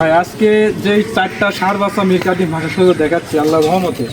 আজকে যে চারটা সার বাচ্চা মির্কাটি ভাষা সুযোগ দেখাচ্ছি আল্লাহ রহমতে।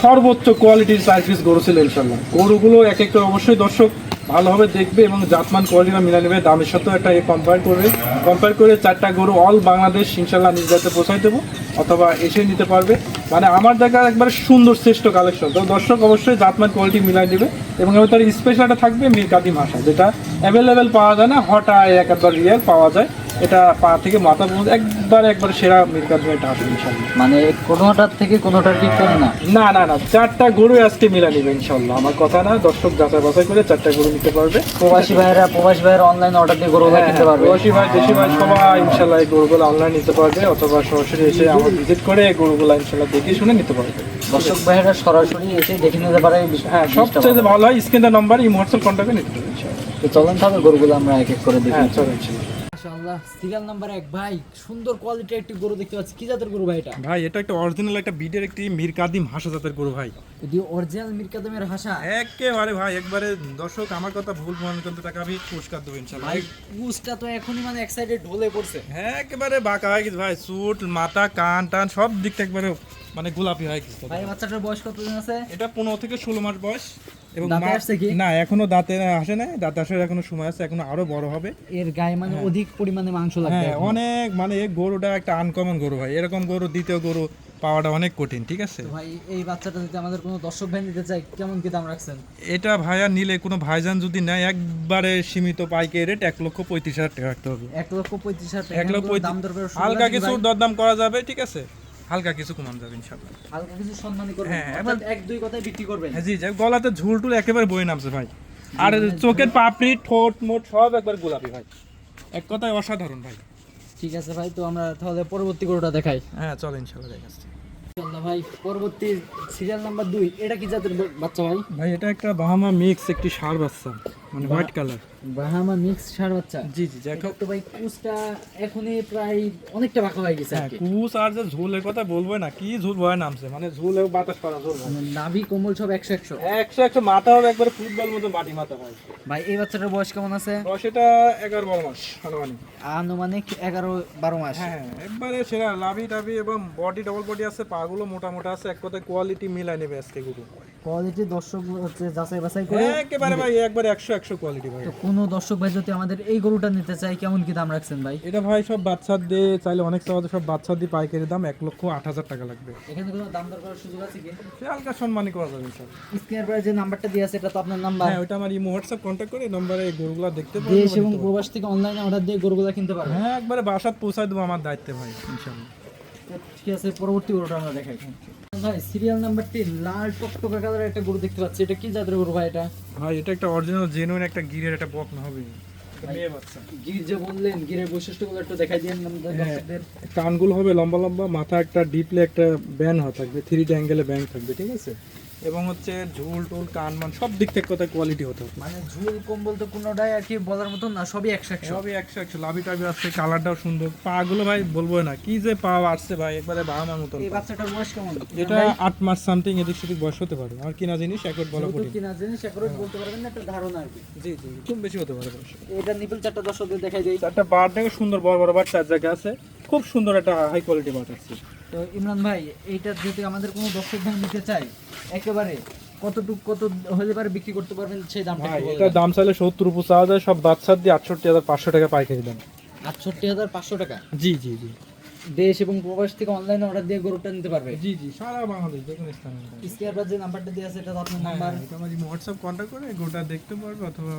সর্বোচ্চ কোয়ালিটির চার পিস গরু ছিল ইনশাল্লাহ গরুগুলো এক একটা অবশ্যই দর্শক ভালোভাবে দেখবে এবং জাতমান কোয়ালিটিটা মিলা নেবে, দামের সাথেও একটা কম্পেয়ার করবে। কম্পেয়ার করে চারটা গরু অল বাংলাদেশ ইনশাল্লাহ নিজ পৌঁছাই দেবো, অথবা এসে নিতে পারবে। মানে আমার দেখা একবারে সুন্দর শ্রেষ্ঠ কালেকশন তো দর্শক অবশ্যই জাতমান কোয়ালিটি মিলাই দেবে এবং এবার তার স্পেশালটা থাকবে মিরকাতি ভাষা যেটা অ্যাভেলেবেল পাওয়া যায় না হঠাৎ একবার রিয়েল পাওয়া যায়। এটা পা থেকে মাথা পর্যন্ত একবার একবার সেরা মিরকাতি এটা আসবে ইনশাল্লাহ মানে কোনোটার থেকে কোনোটার কি কম না? না না না চারটা গরু আজকে মিলা নিবে ইনশাল্লাহ আমার কথা না দর্শক যাচাই বাছাই করে চারটা গরু নিতে পারবে। প্রবাসী ভাইয়েরা প্রবাসী ভাইয়েরা অনলাইন অর্ডার দিয়ে গরু কিনতে পারবে। হ্যাঁ, প্রবাসী ভাই দেশি ভাই সবাই ইনশাল্লাহ এই গরুগুলো অনলাইন নিতে পারবে অথবা সরাসরি এসে আমার ভিজিট করে গরুগুলো ইনশাল্লাহ দেখে শুনে নিতে পারবে দর্শক ভাইয়েরা সরাসরি এসে দেখে নিতে পারে হ্যাঁ সবচেয়ে ভালো। হয় স্ক্রিনের নাম্বার এই হোয়াটসঅ্যাপ কন্ট্যাক্টে নিতে পারবে। তো চলেন তাহলে গরুগুলো আমরা এক এক করে দেখি হ্যাঁ চলো ইনশাল্লাহ। মাশাআল্লাহ। সিরিয়াল নাম্বার এক ভাই সুন্দর কোয়ালিটির একটি গরু দেখতে পাচ্ছি। কি জাতের গরু ভাই এটা? ভাই এটা একটা অরিজিনাল একটা বিডের একটি মির কাদিম হাসা জাতের গরু ভাই। এটি অরিজিনাল মিরকাদমের হাসা? একেবারে ভাই একবারে দর্শক আমার কথা ভুল প্রমাণ করতে তাকে আমি পুরস্কার দেবো ইনশাল্লাহ ভাই কুচটা তো এখনই মানে এক্সাইটেড ঢলে পড়ছে। হ্যাঁ একেবারে বাঁকা হয়ে গেছে ভাই। চুট মাথা কান টান সব দিক থেকে একবারে মানে গোলাপি হয়ে গেছে। ভাই বাচ্চাটার বয়স কতদিন আছে? এটা পনেরো থেকে ষোলো মাস বয়স। এবং দাঁতে আসছে কি? না এখনও দাঁতে আসে না দাঁতে আসার এখনও সময় আছে এখনও আরও বড় হবে। এর গায়ে মানে অধিক পরিমাণে মাংস লাগবে হ্যাঁ অনেক মানে এই গরুটা একটা আনকমন গরু ভাই। এরকম গরু দ্বিতীয় গরু পাওয়াটা অনেক কঠিন ঠিক আছে? ভাই এই বাচ্চাটা যদি আমাদের কোনো দর্শক ভাই নিতে চাই কেমন কি দাম রাখছেন? এটা ভাইয়া নিলে কোনো ভাইজান যদি নেয় একবারে সীমিত পাইকারি রেট এক লক্ষ পঁয়ত্রিশ হাজার টাকা রাখতে হবে। এক লক্ষ পঁয়ত্রিশ হাজার টাকা। এক লক্ষ দাম হালকা কিছু দরদাম করা যাবে ঠিক আছে? হালকা কিছু কমান যাবে ইনশাল্লাহ হালকা কিছু সম্মানই করবেন হ্যাঁ, অর্থাৎ এক দুই কথায় বিক্রি করবেন। হ্যাঁ জি যে গলাতে ঝুল টুল একেবারে বয়ে নামছে ভাই। আর চোখের পাপড়ি ঠোঁট মোট সব একবার গোলাপি ভাই। এক কথায় অসাধারণ ভাই। ঠিক আছে ভাই তো আমরা তাহলে পরবর্তী গরুটা দেখাই। হ্যাঁ চলো ইনশাল্লাহ দেখাচ্ছি। ইনশাআল্লাহ ভাই পরবর্তী সিরিয়াল নাম্বার দুই এটা কি জাতের বাচ্চা ভাই? ভাই এটা একটা বাহামা মিক্স একটি সার বাচ্চা মানে হোয়াইট কালার বাহামা মিক্স সার বাচ্চা। জি জি দেখো তো ভাই কুচটা এখনই প্রায় অনেকটা বাঁকা হয়ে গেছে আর হ্যাঁ কুস আর যে ঝোলের কথা বলব না কি ঝোল ভয় নামছে মানে ঝোল বাতাস করা ঝোল মানে নাভি কোমল সব একশো একশো। একশো একশো মাথা হবে একবারে ফুটবল মতো মাথা হয়। ভাই এই বাচ্চাটার বয়স কেমন আছে? বয়স এটা এগারো বারো মাস আনুমানিক। আনুমানিক এগারো বারো মাস। হ্যাঁ একবারে সেরা লাভি টাভি এবং বডি ডবল বডি আছে পাগুলো মোটা মোটা আছে এক কথায় কোয়ালিটি মিলাই নেবে আজকে গুরু। কোয়ালিটি দর্শক হচ্ছে যাচাই বাছাই করে। একেবারে ভাই একবারে একশো একশো কোয়ালিটি ভাই। কোনো দর্শক ভাই যদি আমাদের এই গরুটা নিতে চাই কেমন কি দাম রাখছেন ভাই? এটা ভাই সব বাচ্চার দিয়ে চাইলে অনেক সহজে সব বাচ্চার দিয়ে পাইকারি দাম এক লক্ষ আট হাজার টাকা লাগবে। এখানে কোনো দাম দর করার সুযোগ আছে কি? সে হালকা সম্মানই করা যাবে সব স্ক্রিনের পরে যে নাম্বারটা দিয়ে আছে এটা তো আপনার নাম্বার। হ্যাঁ ওইটা আমার ইমো হোয়াটসঅ্যাপ কন্ট্যাক্ট করে নম্বরে এই গরুগুলো দেখতে পারবেন দেশ এবং প্রবাস থেকে অনলাইনে অর্ডার দিয়ে গরুগুলা কিনতে পারবেন। হ্যাঁ একবারে বাসাত পৌঁছায় দেবো আমার দায়িত্বে ভাই ইনশাল্লাহ ঠিক আছে পরবর্তী গরুটা আমরা দেখাই। ভাই সিরিয়াল নাম্বারটি লাল টকটকা কালারের একটা গরু দেখতে পাচ্ছি। এটা কি জাতের গরু ভাই এটা? ভাই এটা একটা অরিজিনাল জেনুইন একটা গিরের একটা বক না হবে? গির যে বললেন গিরের বৈশিষ্ট্যগুলো একটু দেখাই দিন হ্যাঁ। দর্শকদের। কানগুলো হবে লম্বা লম্বা মাথা একটা ডিপলে একটা ব্যান হওয়া থাকবে থ্রি অ্যাঙ্গেলে ব্যান থাকবে ঠিক আছে? এবং হচ্ছে ঝুল টুল কান মান সব দিক থেকে কথা কোয়ালিটি হতে হবে মানে ঝুল কম্বল তো কোনোটাই আর কি বলার মতন না সবই একশো একশো। সবই একশো একশো লাভি টাভি আছে কালারটাও সুন্দর। পা গুলো ভাই বলব না কি যে পা আসছে ভাই একবারে বাহামার মতন। এই বাচ্চাটার বয়স কেমন? এটা আট মাস সামথিং এদিক সেদিক বয়স হতে পারে আর কিনা জিনিস একবার বলা কঠিন। কিনা জিনিস একরোজ বলতে পারবেন না একটা ধারণা আর কি। জি জি খুব বেশি হতে পারে বয়স। এটা নিপল চারটা দর্শকদের দেখাই দিই। একটা বার থেকে সুন্দর বড় বড় বার চার জায়গা আছে খুব সুন্দর একটা হাই কোয়ালিটি বার আছে। তো ইমরান ভাই এইটা যদি আমাদের কোনো দর্শক ভাই নিতে চাই একেবারে কতটুকু কত হলে পারে বিক্রি করতে পারবেন সেই দামটা এটা দাম চাইলে সত্তর উপর চাওয়া যায় সব বাচ্চার দিয়ে আটষট্টি হাজার পাঁচশো টাকা পাইকারি দাম। আটষট্টি হাজার পাঁচশো টাকা? জি জি জি। দেশ এবং প্রবাস থেকে অনলাইনে অর্ডার দিয়ে গরুটা নিতে পারবে? জি জি সারা বাংলাদেশ যে কোনো স্থানে। স্কেয়ার বা যে নাম্বারটা দিয়ে আছে এটা তো আপনার নাম্বার এটা আমার হোয়াটসঅ্যাপ কন্ট্যাক্ট করে গোটা দেখতে পারবে অথবা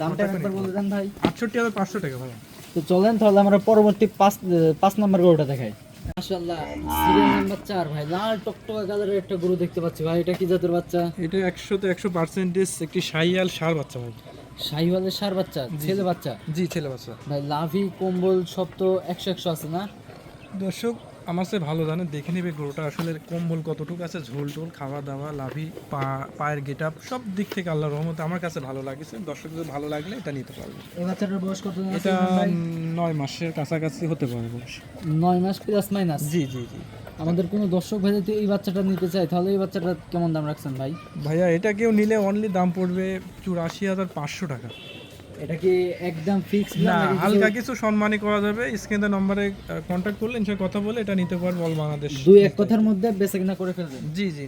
দামটা একবার বলে দেন ভাই। আটষট্টি হাজার পাঁচশো টাকা ভাই তো চলেন তাহলে আমরা পরবর্তী পাঁচ পাঁচ নাম্বার গরুটা দেখাই। মাশাআল্লাহ সিরিয়াল নাম্বার চার ভাই লাল টকটকা কালারের একটা গরু দেখতে পাচ্ছি ভাই এটা কি জাতের বাচ্চা? এটা একশো তো একশো পার্সেন্টেজ একটি সাইয়াল সার বাচ্চা ভাই। শাহিওয়ালের সার বাচ্চা ছেলে বাচ্চা? জি ছেলে বাচ্চা। ভাই লাভি কম্বল সব তো একশো একশো আছে না? দর্শক আমার সে ভালো জানে দেখে নেবে গরুটা আসলে কম্বল কতটুকু আছে ঝোল টোল খাওয়া দাওয়া লাভি পা পায়ের গেট আপ সব দিক থেকে আল্লাহ রহমতে আমার কাছে ভালো লাগেছে। দর্শক যদি ভালো লাগলে এটা নিতে পারবে। এই বাচ্চাটার বয়স কত এটা নয় মাসের কাছাকাছি হতে পারে বয়স। নয় মাস প্লাস মাইনাস জি জি জি। আমাদের কোনো দর্শক ভাই যদি এই বাচ্চাটা নিতে চায় তাহলে এই বাচ্চাটা কেমন দাম রাখছেন ভাই? ভাইয়া এটা কেউ নিলে অনলি দাম পড়বে চুরাশি হাজার পাঁচশো টাকা। এটা কি একদম ফিক্স না হালকা কিছু সম্মানই করা যাবে। স্ক্রিনে নম্বরে কন্ট্যাক্ট করলে কথা বলে এটা নিতে পারব অল বাংলাদেশ দুই এক কথার মধ্যে বেচা করে ফেলবেন। জি জি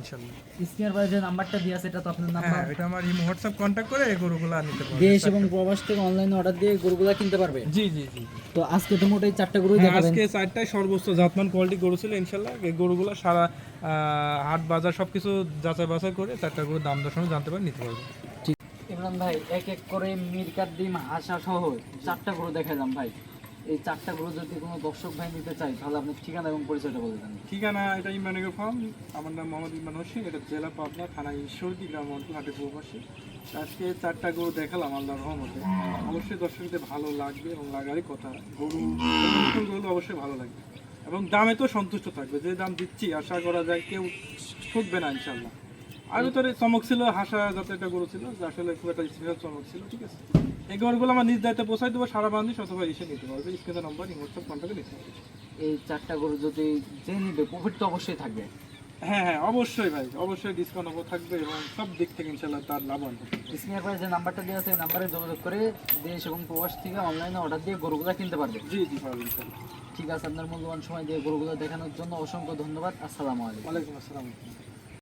স্ক্রিনের পরে যে নাম্বারটা দিয়ে আছে এটা তো আপনার নাম্বার হ্যাঁ এটা আমার ইমো হোয়াটসঅ্যাপ কন্ট্যাক্ট করে এই গরুগুলো নিতে পারব। দেশ এবং প্রবাস থেকে অনলাইনে অর্ডার দিয়ে গরুগুলা কিনতে পারবে। জি জি জি তো আজকে তো মোটাই চারটা গরু হ্যাঁ, দেখাবেন। আজকে চারটায় সর্বোচ্চ জাতমান কোয়ালিটি গরু ছিল ইনশাল্লাহ। এই গরুগুলো সারা হাট বাজার সবকিছু যাচাই বাছাই করে চারটা গরুর দাম দর জানতে পারে নিতে পারবে। ইমরান ভাই, এক এক করে মিরকার ডিম হাসা সহ চারটা গরু দেখালাম ভাই। এই চারটা গরু যদি কোনো দর্শক ভাই নিতে চাই তাহলে আপনার ঠিকানা এবং পরিচয়টা বলে দেন। ঠিকানা এটা ইমানগর ফার্ম, আমার নাম মোহাম্মদ ইমান হোসেন, এটা জেলা পাবনা, থানা ঈশ্বরদী, গ্রাম অঞ্চল হাটে প্রবাসী আজকে চারটা গরু দেখালাম, আল্লাহর রহমতে। অবশ্যই দর্শকদের ভালো লাগবে এবং লাগারই কথা। গরু গরু অবশ্যই ভালো লাগবে। এবং দামে তো সন্তুষ্ট থাকবে। যে দাম দিচ্ছি, আশা করা যায় কেউ ঠকবে না ইনশাল্লাহ আর ভিতরে চমক ছিল হাসা যাতে একটা গরু ছিল যে আসলে খুব একটা স্পেশাল চমক ছিল ঠিক আছে? এই গরুগুলো আমার নিজ দায়িত্বে পৌঁছাই দেবো সারা বান্দিশ অথবা এসে নিতে পারবে। স্ক্রিনের নম্বর হোয়াটসঅ্যাপ কন্ট্যাক্টে নিতে পারবে। এই চারটা গরু যদি যে নিবে প্রফিট তো অবশ্যই থাকবে। হ্যাঁ হ্যাঁ অবশ্যই ভাই অবশ্যই ডিসকাউন্ট থাকবে এবং সব দিক থেকে ইনশাল্লাহ তার লাভ হবে স্ক্রিনের পরে যে নাম্বারটা দেওয়া আছে এই নাম্বারে যোগাযোগ করে দেশ এবং প্রবাস থেকে অনলাইনে অর্ডার দিয়ে গরুগুলা কিনতে পারবে। জি জি ইনশাল্লাহ ঠিক আছে আপনার মূল্যবান সময় দিয়ে গরুগুলো দেখানোর জন্য অসংখ্য ধন্যবাদ। আসসালামু আলাইকুম। ওয়ালাইকুম আসসালাম।